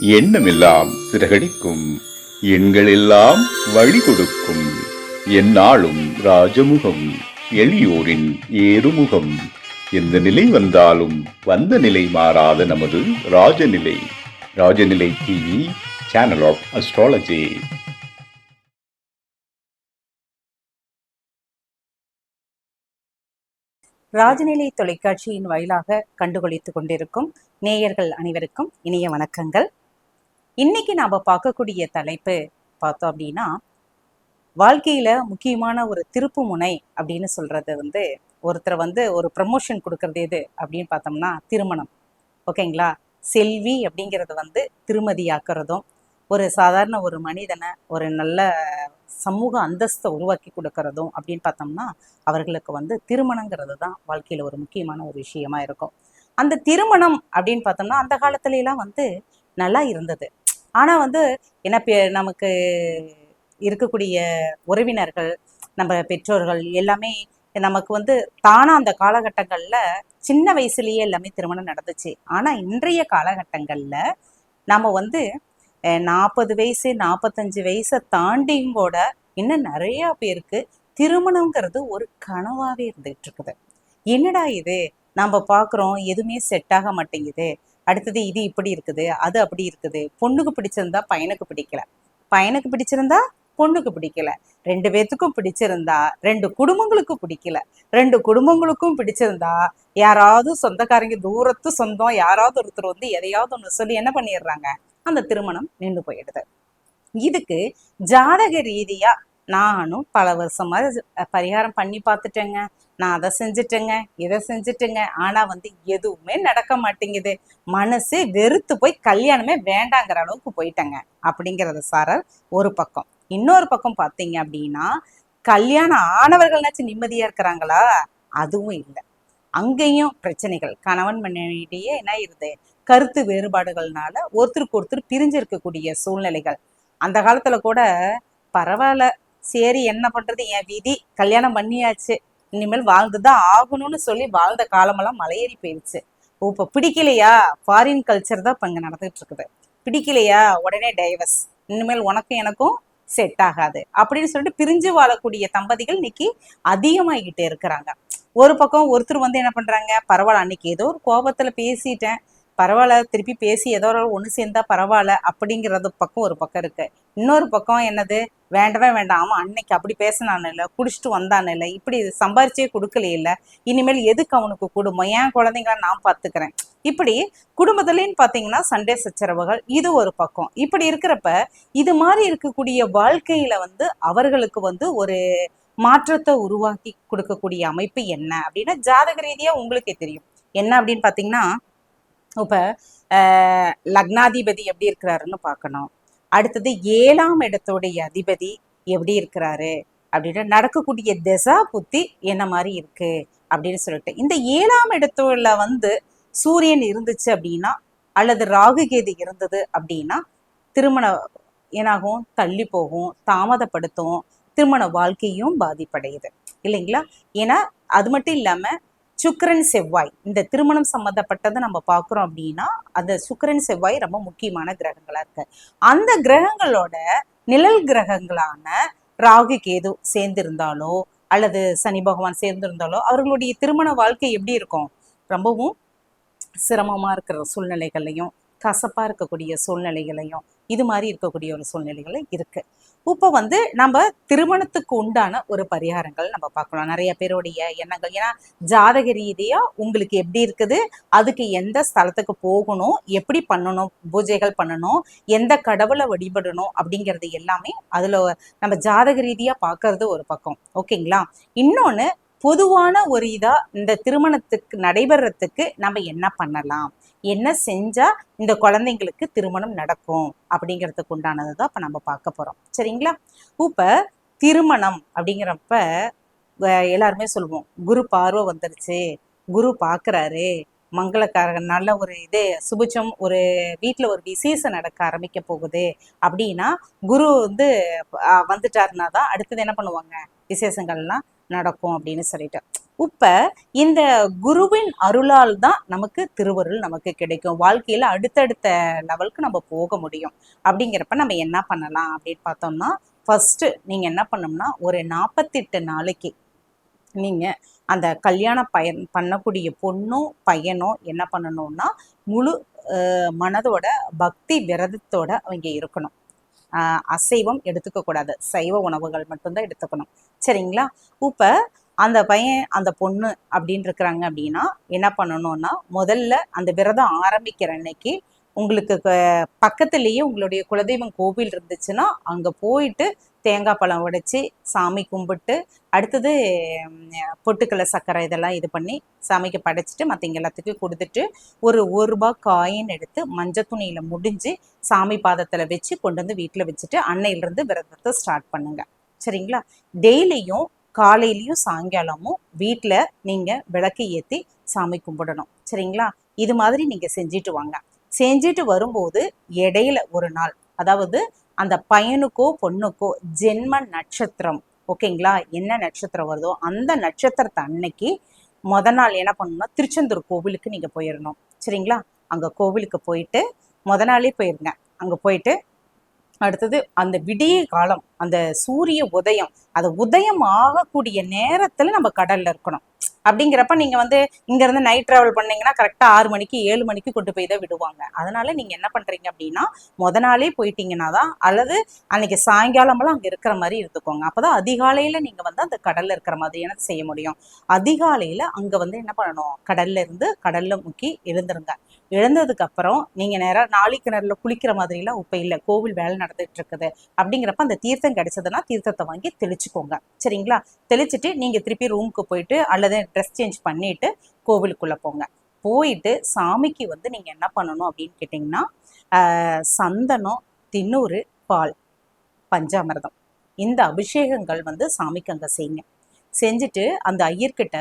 எண்ணமெல்லாம் சிறகடிக்கும். எண்களெல்லாம் வழி கொடுக்கும் எந்நாளும் ராஜமுகம் எளியோரின் ஏறுமுகம். எந்த நிலை வந்தாலும் வந்த நிலை மாறாத நமது Rajanilai. Rajanilai TV channel of astrology Rajanilai தொலைக்காட்சியின் வாயிலாக கண்டுகளித்துக் கொண்டிருக்கும் நேயர்கள் அனைவருக்கும் இனிய வணக்கங்கள். இன்னைக்கு நாம் பார்க்கக்கூடிய தலைப்பு பார்த்தோம் அப்படின்னா வாழ்க்கையில் முக்கியமான ஒரு திருப்பு முனை அப்படின்னு சொல்றது வந்து ஒருத்தரை வந்து ஒரு ப்ரமோஷன் கொடுக்கறது எது அப்படின்னு பார்த்தோம்னா திருமணம். ஓகேங்களா? செல்வி அப்படிங்கிறது வந்து திருமதியாக்குறதும் ஒரு சாதாரண ஒரு மனிதனை ஒரு நல்ல சமூக அந்தஸ்தை உருவாக்கி கொடுக்கறதும் அப்படின்னு பார்த்தோம்னா அவர்களுக்கு வந்து திருமணங்கிறது தான் வாழ்க்கையில் ஒரு முக்கியமான ஒரு விஷயமா இருக்கும். அந்த திருமணம் அப்படின்னு பார்த்தோம்னா அந்த காலத்துல எல்லாம் வந்து நல்லா இருந்தது. ஆனா வந்து என்ன பெ- நமக்கு இருக்கக்கூடிய உறவினர்கள் நம்ம பெற்றோர்கள் எல்லாமே நமக்கு வந்து தானா அந்த காலகட்டங்கள்ல சின்ன வயசுலயே எல்லாமே திருமணம் நடந்துச்சு. ஆனா இன்றைய காலகட்டங்கள்ல நாம வந்து நாற்பது வயசு நாற்பத்தஞ்சு வயசை தாண்டியும் கூட இன்னும் நிறையா பேருக்கு திருமணங்கிறது ஒரு கனவாகவே இருந்துகிட்டு இருக்குது. என்னடா இது? நம்ம பார்க்குறோம் எதுவுமே செட் ஆக மாட்டேங்குது. அடுத்தது இது இப்படி இருக்குது அது அப்படி இருக்குது. பொண்ணுக்கு பிடிச்சிருந்தா பையனுக்கு பிடிக்கல. பையனுக்கு பிடிச்சிருந்தா பொண்ணுக்கு பிடிக்கல. ரெண்டு பேத்துக்கும் பிடிச்சிருந்தா ரெண்டு குடும்பங்களுக்கும் பிடிக்கல. ரெண்டு குடும்பங்களுக்கும் பிடிச்சிருந்தா யாராவது சொந்தக்காரங்க தூரத்து சொந்தம் யாராவது ஒருத்தர் வந்து எதையாவது ஒன்று சொல்லி என்ன பண்ணிடுறாங்க? அந்த திருமணம் நின்று போயிடுது. இதுக்கு ஜாதக ரீதியா நானும் பல வருஷமா பரிகாரம் பண்ணி பார்த்துட்டேங்க. நான் அதை செஞ்சுட்டேங்க இதை செஞ்சுட்டேங்க. ஆனா வந்து எதுவுமே நடக்க மாட்டேங்குது. மனசு வெறுத்து போய் கல்யாணமே வேண்டாங்கிற அளவுக்கு போயிட்டேங்க. அப்படிங்கறது சாரர் ஒரு பக்கம். இன்னொரு பக்கம் பார்த்தீங்க அப்படின்னா கல்யாணம் ஆனவர்கள்னாச்சும் நிம்மதியா இருக்கிறாங்களா? அதுவும் இல்லை. அங்கேயும் பிரச்சனைகள். கணவன் மனைவியிடையே என்ன இருது கருத்து வேறுபாடுகள்னால ஒருத்தருக்கு ஒருத்தர் பிரிஞ்சு இருக்கக்கூடிய சூழ்நிலைகள். அந்த காலத்துல கூட பரவாயில்ல. சரி என்ன பண்றது? என் விதி. கல்யாணம் பண்ணியாச்சு. இனிமேல் வாழ்ந்துதான் ஆகணும்னு சொல்லி வாழ்ந்த காலமெல்லாம் மலையேறி போயிடுச்சு இப்போ பிடிக்கலையா? ஃபாரின் கல்ச்சர் தான் இப்போ இங்கே நடந்துட்டு இருக்குது. பிடிக்கலையா? உடனே டைவர்ஸ் இனிமேல் உனக்கும் எனக்கும் செட் ஆகாது. அப்படின்னு சொல்லிட்டு பிரிஞ்சு வாழக்கூடிய தம்பதிகள் இன்னைக்கு அதிகமாகிட்டே இருக்கிறாங்க. ஒரு பக்கம் ஒருத்தர் வந்து என்ன பண்றாங்க? பரவாயில்ல அன்னைக்கு ஏதோ ஒரு கோபத்துல பேசிட்டேன். பரவாயில்ல திருப்பி பேசி ஏதோ ஒரு ஒன்று சேர்ந்தா பரவாயில்ல அப்படிங்கிறது பக்கம் ஒரு பக்கம் இருக்கு. இன்னொரு பக்கம் என்னது? வேண்டவே வேண்டாம். ஆமாம் அன்னைக்கு அப்படி பேசினான் இல்லை குடிச்சிட்டு வந்தான் இல்லை இப்படி சம்பாரிச்சே கொடுக்கல இல்லை இனிமேல் எதுக்கு அவனுக்கு குடும்பம்? ஏன் குழந்தைங்கள நான் பார்த்துக்கிறேன் இப்படி குடும்பத்துலேன்னு பார்த்தீங்கன்னா சண்டே சச்சரவுகள் இது ஒரு பக்கம். இப்படி இருக்கிறப்ப இது மாதிரி இருக்கக்கூடிய வாழ்க்கையில வந்து அவர்களுக்கு வந்து ஒரு மாற்றத்தை உருவாக்கி கொடுக்கக்கூடிய அமைப்பு என்ன? அப்படின்னா ஜாதக ரீதியாக உங்களுக்கே தெரியும். என்ன அப்படின்னு பார்த்தீங்கன்னா இப்போ லக்னாதிபதி எப்படி இருக்கிறாருன்னு பார்க்கணும். அடுத்தது ஏழாம் இடத்துடைய அதிபதி எப்படி இருக்கிறாரு? அப்படின்னு நடக்கக்கூடிய திசா புத்தி என்ன மாதிரி இருக்கு? அப்படின்னு சொல்லிட்டு. இந்த ஏழாம் இடத்துல வந்து சூரியன் இருந்துச்சு அப்படின்னா அல்லது ராகு கேது இருந்தது அப்படின்னா திருமண என்னாகும்? தள்ளி போகும் தாமதப்படுத்தும் திருமண வாழ்க்கையும் பாதிப்படையுது. இல்லைங்களா? ஏன்னா அது மட்டும் இல்லாமல் சுக்கரன் செவ்வாய். இந்த திருமணம் சம்மந்தப்பட்டதை நம்ம பார்க்குறோம் அப்படின்னா அந்த சுக்கரன் செவ்வாய் ரொம்ப முக்கியமான கிரகங்களா இருக்கு. அந்த கிரகங்களோட நிழல் கிரகங்களான ராகு கேது சேர்ந்திருந்தாலோ அல்லது சனி பகவான் சேர்ந்திருந்தாலோ அவர்களுடைய திருமண வாழ்க்கை எப்படி இருக்கும்? ரொம்பவும் சிரமமா இருக்கிற சூழ்நிலைகளையும் கசப்பா இருக்கக்கூடிய சூழ்நிலைகளையும் இது மாதிரி இருக்கக்கூடிய ஒரு சூழ்நிலைகள் இருக்கு. இப்போ வந்து நம்ம திருமணத்துக்கு உண்டான ஒரு பரிகாரங்கள் நம்ம பார்க்கலாம் நிறைய பேருடைய எண்ணங்கள். ஏன்னா ஜாதக ரீதியா உங்களுக்கு எப்படி இருக்குது? அதுக்கு எந்த ஸ்தலத்துக்கு போகணும்? எப்படி பண்ணணும்? பூஜைகள் பண்ணணும்? எந்த கடவுளை வழிபடணும்? அப்படிங்கிறது எல்லாமே அதுல நம்ம ஜாதக ரீதியா பார்க்கறது ஒரு பக்கம். ஓகேங்களா? இன்னொன்று பொதுவான ஒரு இதாக இந்த திருமணத்துக்கு நடைபெறத்துக்கு நம்ம என்ன பண்ணலாம்? என்ன செஞ்சா இந்த குழந்தைங்களுக்கு திருமணம் நடக்கும் அப்படிங்கிறதுக்கு உண்டானது தான் இப்போ நம்ம பார்க்க போறோம். சரிங்களா? இப்போ திருமணம் அப்படிங்கிறப்ப எல்லாருமே சொல்லுவோம் குரு பார்வை வந்துருச்சு குரு பார்க்குறாரு மங்களக்காரன் நல்ல ஒரு இது சுபிச்சம் ஒரு வீட்டில் ஒரு விசேஷம் நடக்க ஆரம்பிக்க போகுது அப்படின்னா குரு வந்து வந்துட்டாருனா தான் அடுத்தது என்ன பண்ணுவாங்க? விசேஷங்கள்லாம் நடக்கும் அப்படின்னு சொல்லிட்டு. இப்போ இந்த குருவின் அருளால் தான் நமக்கு திருவருள் நமக்கு கிடைக்கும். வாழ்க்கையில அடுத்தடுத்த லெவலுக்கு நம்ம போக முடியும். அப்படிங்கிறப்ப நம்ம என்ன பண்ணலாம் அப்படின்னு பார்த்தோம்னா ஃபஸ்ட்டு நீங்க என்ன பண்ணோம்னா ஒரு நாற்பத்தெட்டு நாளைக்கு நீங்க அந்த கல்யாண பயன் பண்ணக்கூடிய பொண்ணும் பையனும் என்ன பண்ணணும்னா முழு மனதோட பக்தி விரதத்தோட அவங்க இருக்கணும். ஆஹ், அசைவம் எடுத்துக்க கூடாது சைவ உணவுகள் மட்டும்தான் எடுத்துக்கணும். சரிங்களா? இப்போ அந்த பையன் அந்த பொண்ணு அப்படின்னு இருக்கிறாங்க அப்படின்னா என்ன பண்ணணும்னா முதல்ல அந்த விரதம் ஆரம்பிக்கிற அன்னைக்கு உங்களுக்கு க- பக்கத்துலேயே உங்களுடைய குலதெய்வம் கோவில் இருந்துச்சுன்னா அங்கே போயிட்டு தேங்காய் பழம் உடைச்சி சாமி கும்பிட்டு அடுத்தது பொட்டுக்கலை சக்கரை சர்க்கரை இதெல்லாம் இது பண்ணி சாமிக்கு படைச்சிட்டு மற்றவங்க எல்லாத்துக்கும் கொடுத்துட்டு ஒரு ஒரு ரூபா காயின் எடுத்து மஞ்சள் துணியில் முடிஞ்சு சாமி பாதத்தில் வச்சு கொண்டு வந்து வீட்டில் வச்சுட்டு அன்னையிலிருந்து விரதத்தை ஸ்டார்ட் பண்ணுங்க. சரிங்களா? டெய்லியும் காலையிலையும் சாயங்காலமும் வீட்டில் நீங்கள் விளக்கு ஏற்றி சாமி கும்பிடணும். சரிங்களா? இது மாதிரி நீங்கள் செஞ்சுட்டு வாங்க. செஞ்சுட்டு வரும்போது இடையில ஒரு நாள் அதாவது அந்த பையனுக்கோ பொண்ணுக்கோ ஜென்ம நட்சத்திரம் ஓகேங்களா? என்ன நட்சத்திரம் வருதோ அந்த நட்சத்திரத்தை அன்னைக்கு முத நாள் என்ன பண்ணணும்னா திருச்செந்தூர் கோவிலுக்கு நீங்கள் போயிடணும் சரிங்களா? அங்கே கோவிலுக்கு போயிட்டு முத நாளே போயிருங்க. அங்கே போயிட்டு அடுத்தது அந்த விடிய காலம் அந்த சூரிய உதயம் அது உதயம் ஆகக்கூடிய நேரத்துல நம்ம கடல்ல இருக்கணும். அப்படிங்கிறப்ப நீங்க வந்து இங்க இருந்து நைட் டிராவல் பண்ணீங்கன்னா கரெக்டா ஆறு மணிக்கு ஏழு மணிக்கு கொண்டு போய் தான் விடுவாங்க. அதனால நீங்க என்ன பண்றீங்க அப்படின்னா முத நாளே போயிட்டீங்கன்னா தான் அல்லது அன்னைக்கு சாயங்காலமெல்லாம் அங்க இருக்கிற மாதிரி இருந்துக்கோங்க. அப்பதான் அதிகாலையில நீங்க வந்து அந்த கடல்ல இருக்கிற மாதிரியான செய்ய முடியும். அதிகாலையில அங்க வந்து என்ன பண்ணணும்? கடல்ல இருந்து கடல்ல முக்கி எழுந்துருங்க. எழுந்ததுக்கு அப்புறம் நீங்க நேரா நாளைக்கு நேரில் குளிக்கிற மாதிரி எல்லாம் இப்ப இல்ல கோவில் வேலை நடந்துட்டு இருக்குது. அப்படிங்கிறப்ப அந்த தீர்த்தம் கிடைச்சதுன்னா தீர்த்தத்தை வாங்கி தெளிச்சுக்கோங்க. சரிங்களா? தெளிச்சுட்டு நீங்க திருப்பி ரூமுக்கு போயிட்டு அல்லது ட்ரெஸ் சேஞ்ச் பண்ணிட்டு கோவிலுக்குள்ளே போங்க. போயிட்டு சாமிக்கு வந்து நீங்க என்ன பண்ணணும் அப்படின்னு கேட்டிங்கன்னா சந்தனம் தின்னூறு பால் பஞ்சாமிர்தம். இந்த அபிஷேகங்கள் வந்து சாமிக்கு அங்கே செய்யுங்க. செஞ்சுட்டு அந்த ஐயர்கிட்ட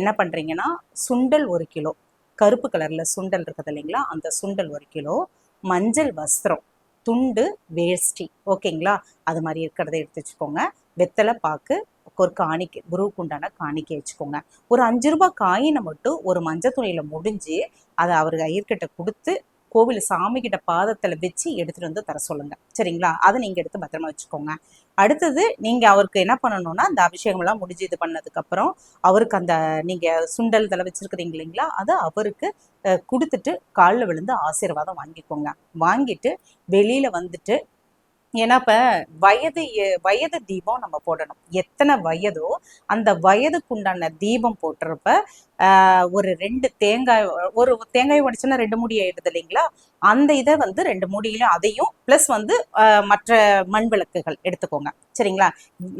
என்ன பண்றீங்கன்னா சுண்டல் ஒரு கிலோ. கருப்பு கலர்ல சுண்டல் இருக்குது இல்லைங்களா? அந்த சுண்டல் ஒரு கிலோ. மஞ்சள் வஸ்திரம். துண்டு வேஷ்டி. ஓகேங்களா? அது மாதிரி இருக்கிறத எடுத்து வச்சுக்கோங்க. வெத்தலை பாக்கு ஒரு காணிக்கை குருவுக்கு உண்டான காணிக்கை வச்சுக்கோங்க. ஒரு அஞ்சு ரூபாய் காயினை மட்டும் ஒரு மஞ்சள் துணியில் முடிஞ்சு அதை அவர் ஐயர்கிட்ட கொடுத்து கோவில் சாமி கிட்ட வச்சு எடுத்துகிட்டு வந்து தர சொல்லுங்கள் சரிங்களா? அதை நீங்கள் எடுத்து பத்திரமா வச்சுக்கோங்க. அடுத்தது நீங்கள் அவருக்கு என்ன பண்ணணும்னா அந்த அபிஷேகம்லாம் முடிஞ்சு இது பண்ணதுக்கப்புறம் அவருக்கு அந்த நீங்கள் சுண்டல் இதெல்லாம் வச்சுருக்குறீங்க இல்லைங்களா? அதை அவருக்கு கொடுத்துட்டு காலில் விழுந்து ஆசீர்வாதம் வாங்கிக்கோங்க. வாங்கிட்டு வெளியில் வந்துட்டு ஏன்னா இப்போ வயது வயது தீபம் நம்ம போடணும். எத்தனை வயதோ அந்த வயதுக்குண்டான தீபம் போட்டுறப்ப ஒரு ரெண்டு தேங்காய் ஒரு தேங்காய் உடைச்சுன்னா ரெண்டு மூடி ஆயிடுது இல்லைங்களா? அந்த இதை வந்து ரெண்டு மூடியிலும் அதையும் ப்ளஸ் வந்து மற்ற மண் விளக்குகள் எடுத்துக்கோங்க. சரிங்களா?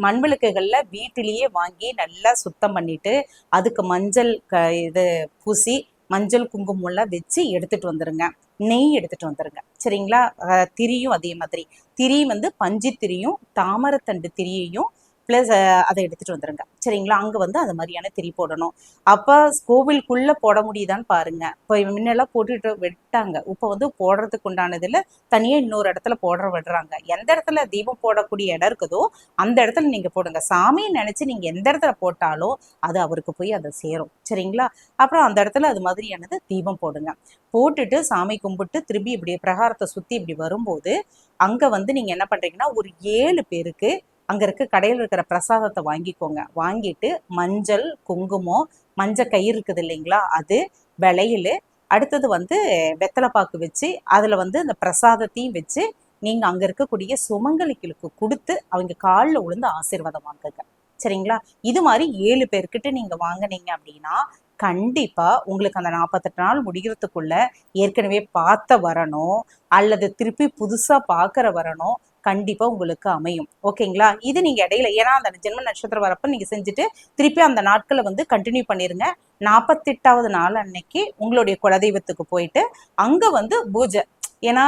மண் விளக்குகளில் வீட்டிலேயே வாங்கி நல்லா சுத்தம் பண்ணிட்டு அதுக்கு மஞ்சள் க இது பூசி மஞ்சள் குங்குமம்லாம் வச்சு எடுத்துட்டு வந்துருங்க. நெய் எடுத்துட்டு வந்துருங்க. சரிங்களா? அஹ் திரியும் அதே மாதிரி. திரி வந்து பஞ்சு திரியும் தாமரத்தண்டு திரியையும் ப்ளஸ் அதை எடுத்துட்டு வந்துருங்க. சரிங்களா? அங்கே வந்து அது மாதிரியான திரி போடணும். அப்போ கோவிலுக்குள்ளே போட முடியுதான்னு பாருங்க. இப்போ முன்னெல்லாம் போட்டுட்டு விட்டாங்க. இப்போ வந்து போடுறதுக்கு உண்டானதில் தனியாக இன்னொரு இடத்துல போடுற விடுறாங்க. எந்த இடத்துல தீபம் போடக்கூடிய இடம் இருக்குதோ அந்த இடத்துல நீங்கள் போடுங்க. சாமியை நினச்சி நீங்கள் எந்த இடத்துல போட்டாலும் அது அவருக்கு போய் அதை சேரும். சரிங்களா? அப்புறம் அந்த இடத்துல அது மாதிரியானது தீபம் போடுங்க. போட்டுட்டு சாமி கும்பிட்டு திரும்பி இப்படி பிரகாரத்தை சுற்றி இப்படி வரும்போது அங்கே வந்து நீங்கள் என்ன பண்ணுறீங்கன்னா ஒரு ஏழு பேருக்கு அங்கே இருக்க கடையில் இருக்கிற பிரசாதத்தை வாங்கிக்கோங்க. வாங்கிட்டு மஞ்சள் குங்குமம் மஞ்சள் கயிறு இருக்குது இல்லைங்களா? அது விளையில் அடுத்தது வந்து வெத்தலைப்பாக்கு வச்சு அதில் வந்து அந்த பிரசாதத்தையும் வச்சு நீங்கள் அங்கே இருக்கக்கூடிய சுமங்கலிகளுக்கு கொடுத்து அவங்க காலில் விழுந்து ஆசீர்வாதம் வாங்குங்க. சரிங்களா? இது மாதிரி ஏழு பேர்கிட்ட நீங்கள் வாங்குனீங்க அப்படின்னா கண்டிப்பாக உங்களுக்கு அந்த நாற்பத்தெட்டு நாள் முடிகிறதுக்குள்ள ஏற்கனவே பார்த்த வரணும். அல்லது திருப்பி புதுசாக பார்க்குற வரணும். கண்டிப்பா உங்களுக்கு அமையும். ஓகேங்களா? இது நீங்க இடையில ஏன்னா அந்த ஜென்ம நட்சத்திரம் வரப்ப நீங்க செஞ்சுட்டு திருப்பி அந்த நாட்களை வந்து கண்டினியூ பண்ணிருங்க. நாற்பத்தெட்டாவது நாள் அன்னைக்கு உங்களுடைய குலதெய்வத்துக்கு போயிட்டு அங்க வந்து பூஜை. ஏன்னா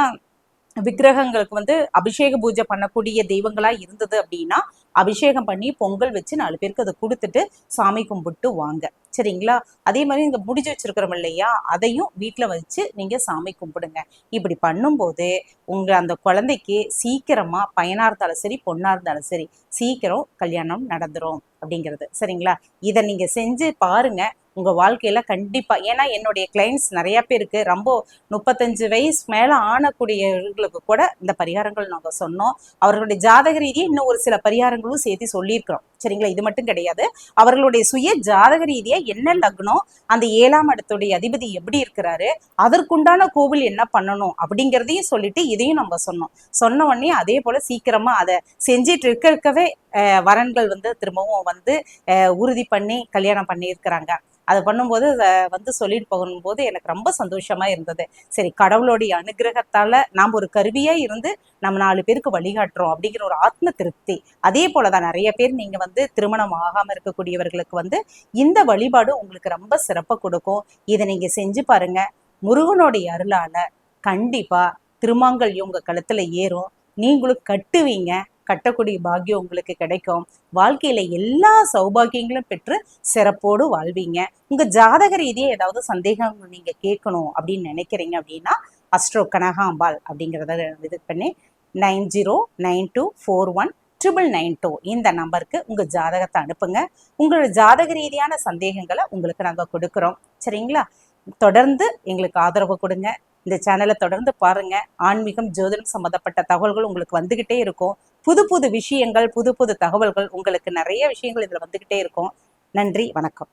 விக்கிரகங்களுக்கு வந்து அபிஷேக பூஜை பண்ணக்கூடிய தெய்வங்களா இருந்தது அப்படின்னா அபிஷேகம் பண்ணி பொங்கல் வச்சு நாலு பேருக்கு அதை கொடுத்துட்டு சாமி கும்பிட்டு வாங்க. சரிங்களா? அதே மாதிரி இந்த முடிஞ்சு வச்சிருக்கிறோம் இல்லையா? அதையும் வீட்டில் வச்சு நீங்க சாமி கும்பிடுங்க. இப்படி பண்ணும்போது உங்க அந்த குழந்தைக்கு சீக்கிரமா பையனா இருந்தாலும் சரி பொண்ணா இருந்தாலும் சரி சீக்கிரம் கல்யாணம் நடந்துரும் அப்படிங்கிறது. சரிங்களா? இதை நீங்க செஞ்சு பாருங்க. உங்க வாழ்க்கையில கண்டிப்பா ஏன்னா என்னுடைய கிளைண்ட்ஸ் நிறைய பேருக்கு ரொம்ப முப்பத்தஞ்சு வயசு மேல ஆனக்கூடியவர்களுக்கு கூட இந்த பரிகாரங்கள் நாங்க சொன்னோம். அவர்களுடைய ஜாதக ரீதியை இன்னும் ஒரு சில பரிகாரங்களும் சேர்த்து சொல்லியிருக்கிறோம். சரிங்களா? இது மட்டும் கிடையாது. அவர்களுடைய சுய ஜாதக ரீதியா என்ன லக்னம் அந்த ஏழாம் இடத்துடைய அதிபதி எப்படி இருக்கிறாரு அதற்குண்டான கோவில் என்ன பண்ணணும் அப்படிங்கிறதையும் சொல்லிட்டு இதையும் நம்ம சொன்னோம். சொன்ன உடனே அதே போல சீக்கிரமா அதை செஞ்சிட்டு இருக்க இருக்கவே அஹ், வரன்கள் வந்து திரும்பவும் வந்து அஹ், உறுதி பண்ணி கல்யாணம் பண்ணியிருக்கிறாங்க. அதை பண்ணும்போது அதை வந்து சொல்லிட்டு போகும்போது எனக்கு ரொம்ப சந்தோஷமாக இருந்தது. சரி கடவுளுடைய அனுகிரகத்தால் நாம் ஒரு கருவியாக இருந்து நம்ம நாலு பேருக்கு வழிகாட்டுறோம் அப்படிங்கிற ஒரு ஆத்ம திருப்தி. அதே போலதான் நிறைய பேர் நீங்கள் வந்து திருமணம் ஆகாமல் இருக்கக்கூடியவர்களுக்கு வந்து இந்த வழிபாடு உங்களுக்கு ரொம்ப சிறப்பை கொடுக்கும். இதை நீங்கள் செஞ்சு பாருங்க. முருகனுடைய அருளால் கண்டிப்பாக திருமாங்கல் இவங்க களத்தில் ஏறும். நீங்களும் கட்டுவீங்க. கட்டக்கூடிய பாக்கியம் உங்களுக்கு கிடைக்கும். வாழ்க்கையில எல்லா சௌபாகியங்களும் பெற்று சிறப்போடு வாழ்வீங்க. உங்க ஜாதக ரீதியை ஏதாவது சந்தேகங்கள் நீங்க கேட்கணும் அப்படின்னு நினைக்கிறீங்க அப்படின்னா அஸ்ட்ரோ கனகாம்பாள் அப்படிங்கிறத இது பண்ணி nine zero nine two four one triple nine two இந்த நம்பருக்கு உங்க ஜாதகத்தை அனுப்புங்க. உங்களோட ஜாதக ரீதியான சந்தேகங்களை உங்களுக்கு நாங்க கொடுக்குறோம். சரிங்களா? தொடர்ந்து எங்களுக்கு ஆதரவு கொடுங்க. இந்த சேனலை தொடர்ந்து பாருங்க. ஆன்மீகம் ஜோதிடம் சம்பந்தப்பட்ட தகவல்கள் உங்களுக்கு வந்துகிட்டே இருக்கும். புது புது விஷயங்கள் புது புது தகவல்கள் உங்களுக்கு நிறைய விஷயங்கள் இதுல வந்துகிட்டே இருக்கும். நன்றி வணக்கம்.